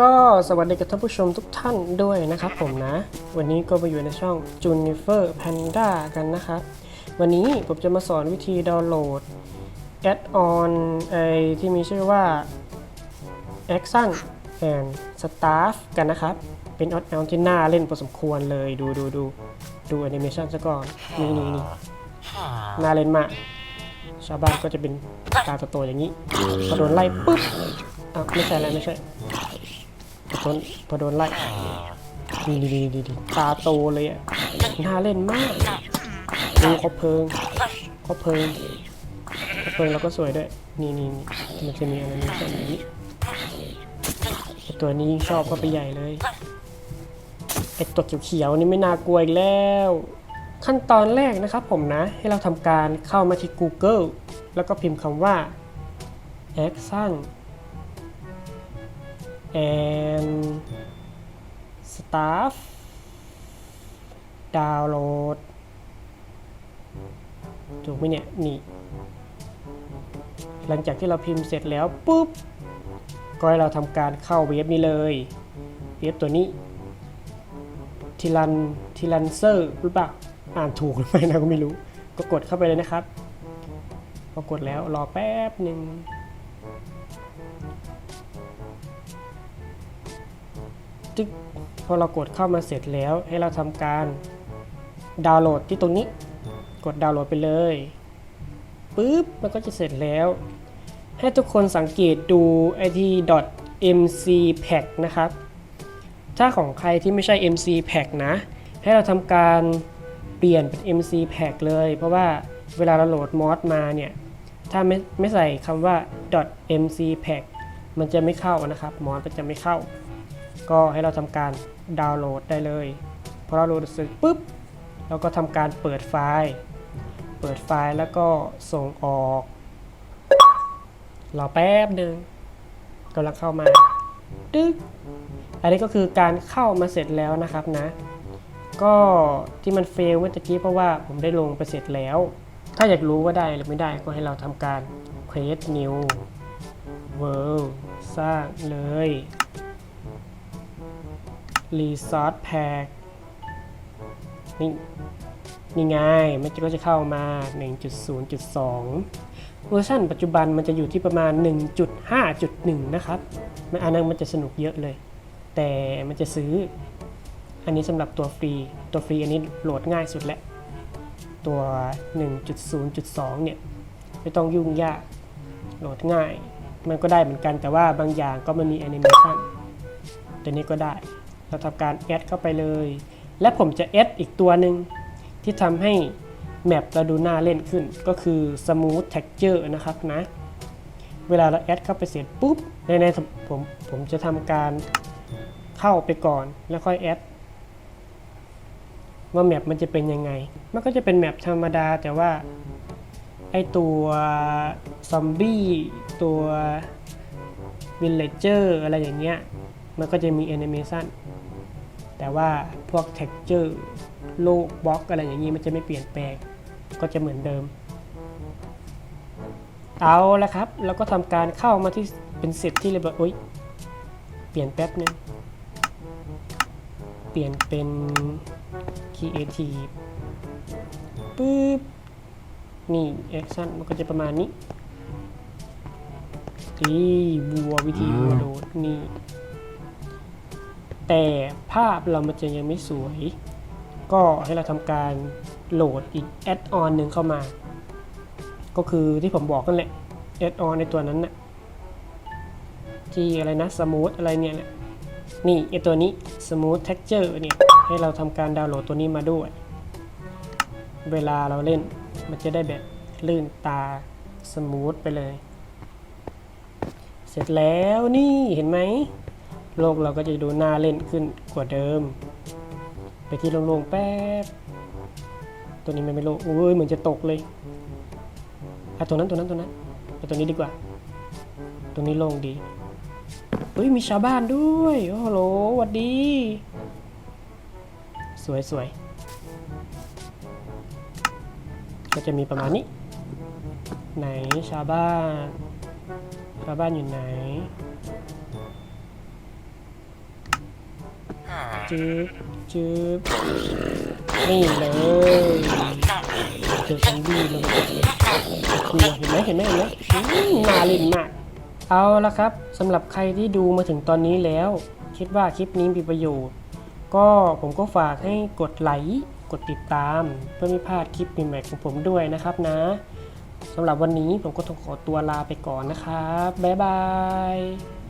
ก็สวัสดีกับท่านผู้ชมทุกท่านด้วยนะครับผมนะ วันนี้ก็มาอยู่ในช่อง Junifer Panda กันนะครับ วันนี้ผมจะมาสอนวิธีดาวน์โหลดแอดออนไอที่มีชื่อว่า Action and Staff กันนะครับ เป็นออดแอลที่น่าเล่นพอสมควรเลยดูดูดูดูแอนิเมชันซะก่อน นี่นี่นี่น่าเล่นมาก ชาวบ้านก็จะเป็นตาโตๆอย่างนี้พอโดนไล่ปุ๊บอ้าวไม่ใช่แล้วไม่ใช่พอ โดนพอโดนไล่ดีดีดีดีดีตาโตเลยอะน่าเล่นมากดูคบเพลิงคบเพลิงคบเพลิงแล้วก็สวยด้วยนี่นี่นี่มันจะมีอะไรนี่แบบนี้ไอตัวนี้ยิ่งชอบก็ไปใหญ่เลยไอตัวเขียวๆนี่ไม่น่ากลัวอีกแล้ว ขั้นตอนแรกนะครับผมนะ ให้เราทำการเข้ามาที่ Google แล้วก็พิมพ์คำว่า action and staff download ถูกไหมเนี่ย นี่ หลังจากที่เราพิมพ์เสร็จแล้วปุ๊บ ก็ให้เราทำการเข้าเว็บนี้เลย เว็บตัวนี้ทิลันทิลันเซอร์หรือเปล่า อ่านถูกหรือไม่นะก็ไม่รู้ ก็กดเข้าไปเลยนะครับ พอกดแล้วรอแป๊บหนึ่ง จึ๊กพอเรากดเข้ามาเสร็จแล้ว ให้เราทำการดาวน์โหลดที่ตรงนี้ กดดาวน์โหลดไปเลยปุ๊บมันก็จะเสร็จแล้ว ให้ทุกคนสังเกตดูไอที่ .mcpack นะครับ ถ้าของใครที่ไม่ใช่ mcpack นะ ให้เราทำการเปลี่ยนเป็น mcpack เลย เพราะว่าเวลาเราโหลดมอดมาเนี่ย ถ้าไม่ไม่ใส่คำว่า .mcpack มันจะไม่เข้านะครับ มอดมันจะไม่เข้า ก็ให้เราทำการดาวน์โหลดได้เลยพอเราโหลดเสร็จปุ๊บเราก็ทำการเปิดไฟล์ เปิดไฟล์แล้วก็ส่งออกรอแป๊บหนึ่งกำลังเข้ามาดึ๊กอันนี้ก็คือการเข้ามาเสร็จแล้วนะครับนะ ก็ที่มันเฟลเมื่อกี้เพราะว่าผมได้ลงไปเสร็จแล้ว ถ้าอยากรู้ว่าได้หรือไม่ได้ก็ให้เราทำการ create new world สร้างเลย Resource Pack นี่นี่ไงมันก็จะเข้ามา 1.0.2 เวอร์ชันปัจจุบันมันจะอยู่ที่ประมาณ 1.5.1 นะครับ มันอันนั้นมันจะสนุกเยอะเลย แต่มันจะซื้อ อันนี้สำหรับตัวฟรี ตัวฟรีอันนี้โหลดง่ายสุดแหละตัว 1.0.2 เนี่ย ไม่ต้องยุ่งยาก โหลดง่าย มันก็ได้เหมือนกัน แต่ว่าบางอย่างก็มันมีแอนิเมชันตัวนี้ก็ได้ เราทำการแอดเข้าไปเลย และผมจะแอดอีกตัวหนึ่งที่ทำให้แมปเราดูน่าเล่นขึ้นก็คือ Smooth Texture นะครับนะ เวลาเราแอดเข้าไปเสร็จปุ๊บ ในในผมผมจะทำการเข้าไปก่อนแล้วค่อยแอดว่าแมปมันจะเป็นยังไง มันก็จะเป็นแมปธรรมดาแต่ว่าไอตัวซอมบี้ตัววิลเลเจอร์อะไรอย่างเงี้ย มันก็จะมีแอนิเมชัน แต่ว่าพวก texture โลกบล็อกอะไรอย่างนี้มันจะไม่เปลี่ยนแปลง ก็จะเหมือนเดิม เอาละครับแล้วก็ทำการเข้ามาที่เป็นเสร็จที่เรียบร้อยโอ๊ยเปลี่ยนแป๊บนึงเปลี่ยนเป็น creative ปึ๊บ นี่ action มันก็จะประมาณนี้นี่บัววิธีบัวโดดนี่ แต่ภาพเรามันจะยังไม่สวย ก็ให้เราทำการโหลดอีกแอดออนหนึ่งเข้ามา ก็คือที่ผมบอกนั่นแหละแอดออนในตัวนั้นน่ะที่อะไรนะสมูทอะไรเนี่ยนะนี่ไอตัวนี้ Smooth Texture เนี่ยให้เราทำการดาวน์โหลดตัวนี้มาด้วย เวลาเราเล่นมันจะได้แบบลื่นตาสมูทไปเลย เสร็จแล้วนี่เห็นไหม โลกเราก็จะดูน่าเล่นขึ้นกว่าเดิม ไปที่โล่งๆแป๊บ ตัวนี้มันไม่โล่งโอ้ยเหมือนจะตกเลยอะตัวนั้นตัวนั้นตัวนั้นไปตัวนี้ดีกว่า ตัวนี้โล่งดีเฮ้ยมีชาวบ้านด้วยโอ้โหหวัดดี สวยสวยก็จะมีประมาณนี้ ไหนชาวบ้าน ชาวบ้านอยู่ไหน จืบจืบนี่เลยเจอซอมบี้เลยกลัวเห็นไหมเห็นไหมเห็นไหมอืมน่าเล่นมาก เอาละครับสำหรับใครที่ดูมาถึงตอนนี้แล้ว คิดว่าคลิปนี้มีประโยชน์ ก็ผมก็ฝากให้กดไลค์กดติดตาม เพื่อไม่พลาดคลิปใหม่ๆของผมด้วยนะครับนะสำหรับวันนี้ผมก็ต้องขอตัวลาไปก่อนนะครับ บ๊ายบาย